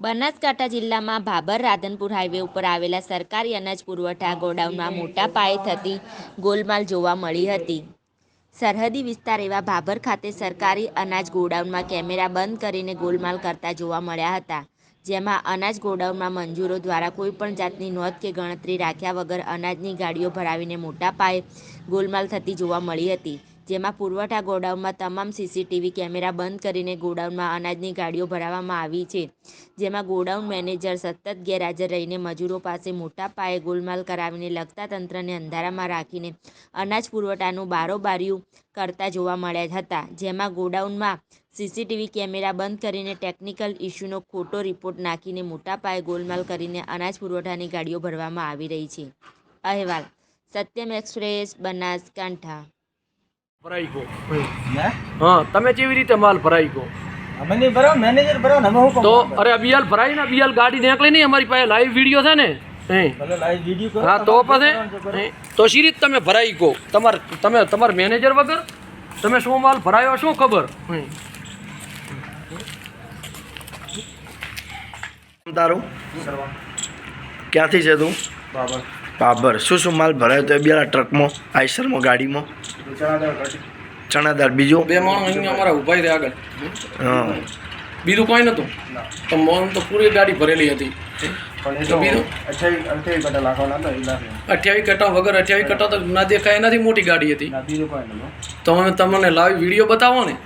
બનાસકાંઠા જિલ્લામાં ભાભર રાધનપુર હાઈવે ઉપર આવેલા સરકારી અનાજ પુરવઠા ગોડાઉનમાં મોટા પાયે થતી ગોલમાલ જોવા મળી હતી. સરહદી વિસ્તાર એવા ભાભર ખાતે સરકારી અનાજ ગોડાઉનમાં કેમેરા બંધ કરીને ગોલમાલ કરતા જોવા મળ્યા હતા, જેમાં અનાજ ગોડાઉનમાં મંજૂરો દ્વારા કોઈપણ જાતની નોંધ કે ગણતરી રાખ્યા વગર અનાજની ગાડીઓ ભરાવીને મોટા પાયે ગોલમાલ થતી જોવા મળી હતી. જેમાં પુરવઠા ગોડાઉનમાં તમામ સીસીટીવી કેમેરા બંધ કરીને ગોડાઉનમાં અનાજની ગાડીઓ ભરાવવામાં આવી છે. જેમાં ગોડાઉન મેનેજર સતત ગેરહાજર રહીને મજૂરો પાસે મોટા પાયે ગોલમાલ કરાવીને લગતા તંત્રને અંધારામાં રાખીને અનાજ પુરવઠાનું બારોબારિયું કરતા જોવા મળ્યા હતા. જેમાં ગોડાઉનમાં સીસીટીવી કેમેરા બંધ કરીને ટેકનિકલ ઇસ્યુનો ખોટો રિપોર્ટ નાખીને મોટા પાયે ગોલમાલ કરીને અનાજ પુરવઠાની ગાડીઓ ભરવામાં આવી રહી છે. અહેવાલ, સત્યમ એક્સપ્રેસ, બનાસકાંઠા. ભરાઈ ગયો. હા તમે કેવી રીતે માલ ભરાઈ ગયો? અમે નહીં મેનેજર ભરાવો અમે હું તો અરે અબિયાલ ભરાઈ ને અબિયાલ ગાડી નીકળી નહીં અમારી પાસે લાઈવ વીડિયો છે ને હે ભલે લાઈવ વીડિયો કરો હા તો પછી તો શી રીત તમે ભરાઈ ગયો? તમાર તમે તમાર મેનેજર વગર? તમે શું માલ ભરાયો શું ખબર. તારું? ક્યાંથી છે તું? બાબર. બાબર. શું શું માલ ભરાયો તો બે ટ્રકમાં આઈસરમાં ગાડીમાં? ચણાદાળ બીજું? બે માણસ અહીંયા અમારા ઊભા રહ્યા આગળ. હા. બીજું કોઈ નતું. તો મોન તો પૂરી ગાડી ભરેલી હતી. પણ અઠ્યાવીસ અઠ્યાવીસ કટા વગર અઠ્યાવીસ કટા તો ના દેખાય એનાથી મોટી ગાડી હતી. ના બીજું કોઈ નહીં તો અમે તમને લાવી વીડિયો બતાવો ને.